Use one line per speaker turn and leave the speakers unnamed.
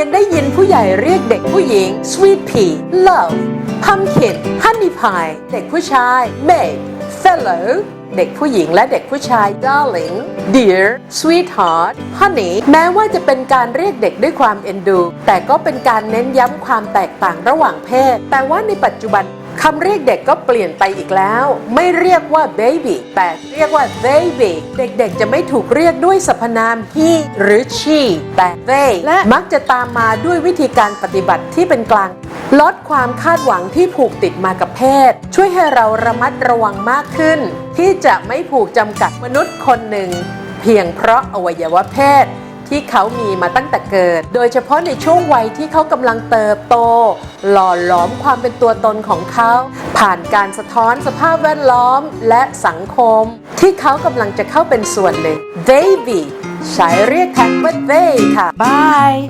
ยังได้ยินผู้ใหญ่เรียกเด็กผู้หญิง sweet pea love pumpkin honey pie เด็กผู้ชาย maid fellow เด็กผู้หญิงและเด็กผู้ชาย darling dear sweetheart honey แม้ว่าจะเป็นการเรียกเด็กด้วยความเอ็นดู แต่ก็เป็นการเน้นย้ำความแตกต่างระหว่างเพศ แต่ว่าในปัจจุบัน คำเรียกเด็กก็เปลี่ยนไปอีกแล้ว ไม่เรียกว่า baby แต่เรียกว่า baby เด็กๆจะไม่ถูกเรียกด้วยสรรพนาม he หรือ she แต่ they และมักจะตามมาด้วยวิธีการปฏิบัติที่เป็นกลาง ลดความคาดหวังที่ผูกติดมากับเพศ ช่วยให้เราระมัดระวังมากขึ้น ที่จะไม่ผูกจำกัดมนุษย์คนหนึ่ง เพียงเพราะอวัยวะเพศ ที่เขามีมาตั้งแต่เกิด โดยเฉพาะในช่วงวัยที่เขากำลังเติบโต หล่อหลอมความเป็นตัวตนของเขา ผ่านการสะท้อนสภาพแวดล้อมและสังคม ที่เขากำลังจะเข้าเป็นส่วนหนึ่ง baby ใช้เรียกแทนว่าเดย์ค่ะ
Bye!